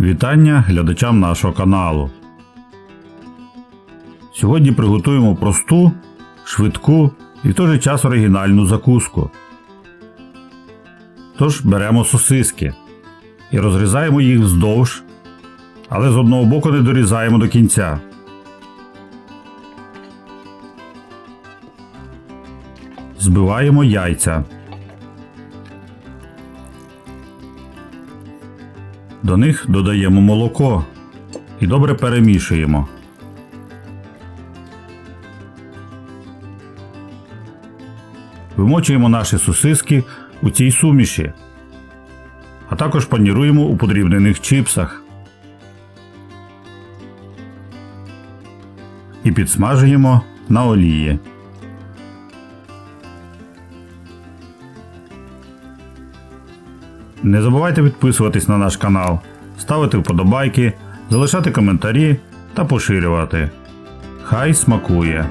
Вітання глядачам нашого каналу. Сьогодні приготуємо просту, швидку і в той же час оригінальну закуску. Тож беремо сосиски і розрізаємо їх вздовж, але з одного боку не дорізаємо до кінця. Збиваємо яйця. До них додаємо молоко і добре перемішуємо. Вимочуємо наші сосиски у цій суміші, а також паніруємо у подрібнених чипсах. І підсмажуємо на олії. Не забувайте підписуватись на наш канал, ставити вподобайки, залишати коментарі та поширювати. Хай смакує!